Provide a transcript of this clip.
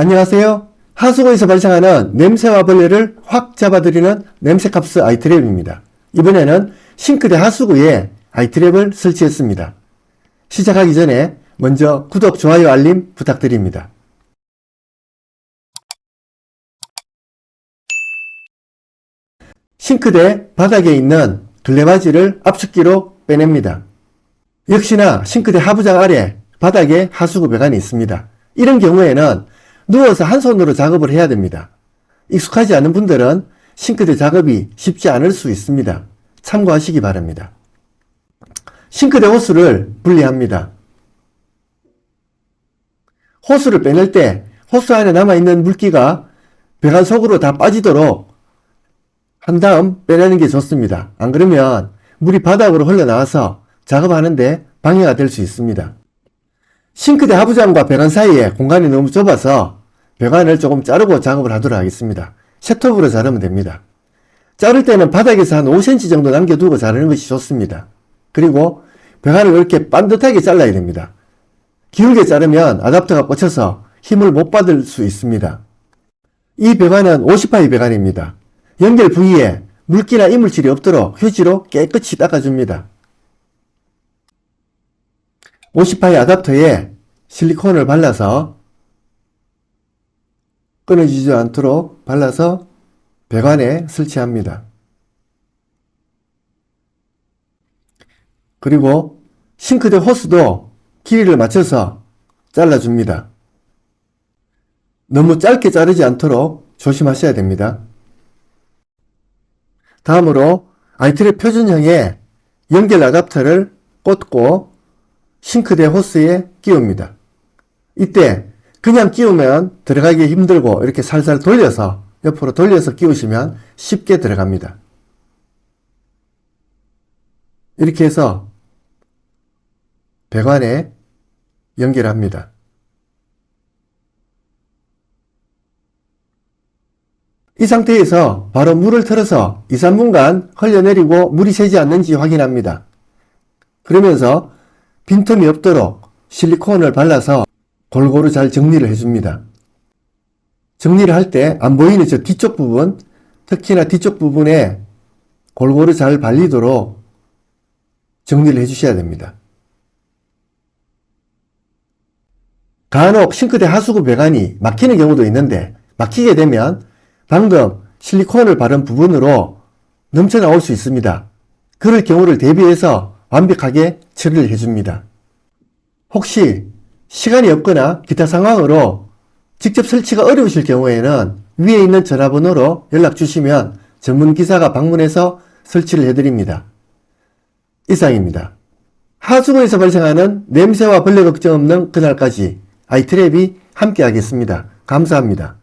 안녕하세요. 하수구에서 발생하는 냄새와 벌레를 확 잡아들이는 냄새캅스 아이트랩입니다. 이번에는 싱크대 하수구에 아이트랩을 설치했습니다. 시작하기 전에 먼저 구독, 좋아요, 알림 부탁드립니다. 싱크대 바닥에 있는 들레바지를 압축기로 빼냅니다. 역시나 싱크대 하부장 아래 바닥에 하수구 배관이 있습니다. 이런 경우에는 누워서 한 손으로 작업을 해야 됩니다. 익숙하지 않은 분들은 싱크대 작업이 쉽지 않을 수 있습니다. 참고하시기 바랍니다. 싱크대 호스를 분리합니다. 호스를 빼낼 때 호스 안에 남아있는 물기가 배관 속으로 다 빠지도록 한 다음 빼내는 게 좋습니다. 안 그러면 물이 바닥으로 흘러나와서 작업하는데 방해가 될 수 있습니다. 싱크대 하부장과 배관 사이에 공간이 너무 좁아서 배관을 조금 자르고 작업을 하도록 하겠습니다. 셋톱으로 자르면 됩니다. 자를 때는 바닥에서 한 5cm 정도 남겨두고 자르는 것이 좋습니다. 그리고 배관을 이렇게 반듯하게 잘라야 됩니다. 기울게 자르면 아답터가 꽂혀서 힘을 못 받을 수 있습니다. 이 배관은 50파이 배관입니다. 연결 부위에 물기나 이물질이 없도록 휴지로 깨끗이 닦아줍니다. 50파이 아답터에 실리콘을 발라서 끊어지지 않도록 발라서 배관에 설치합니다. 그리고 싱크대 호스도 길이를 맞춰서 잘라줍니다. 너무 짧게 자르지 않도록 조심하셔야 됩니다. 다음으로 아이트랩 표준형의 연결 아답터를 꽂고 싱크대 호스에 끼웁니다. 이때 그냥 끼우면 들어가기 힘들고 이렇게 살살 돌려서 옆으로 돌려서 끼우시면 쉽게 들어갑니다. 이렇게 해서 배관에 연결합니다. 이 상태에서 바로 물을 틀어서 2, 3분간 흘려내리고 물이 새지 않는지 확인합니다. 그러면서 빈틈이 없도록 실리콘을 발라서 골고루 잘 정리를 해줍니다. 정리를 할 때 안 보이는 저 뒤쪽 부분, 특히나 뒤쪽 부분에 골고루 잘 발리도록 정리를 해주셔야 됩니다. 간혹 싱크대 하수구 배관이 막히는 경우도 있는데 막히게 되면 방금 실리콘을 바른 부분으로 넘쳐 나올 수 있습니다. 그럴 경우를 대비해서 완벽하게 처리를 해줍니다. 혹시 시간이 없거나 기타 상황으로 직접 설치가 어려우실 경우에는 위에 있는 전화번호로 연락 주시면 전문 기사가 방문해서 설치를 해드립니다. 이상입니다. 하수구에서 발생하는 냄새와 벌레 걱정 없는 그날까지 아이트랩이 함께 하겠습니다. 감사합니다.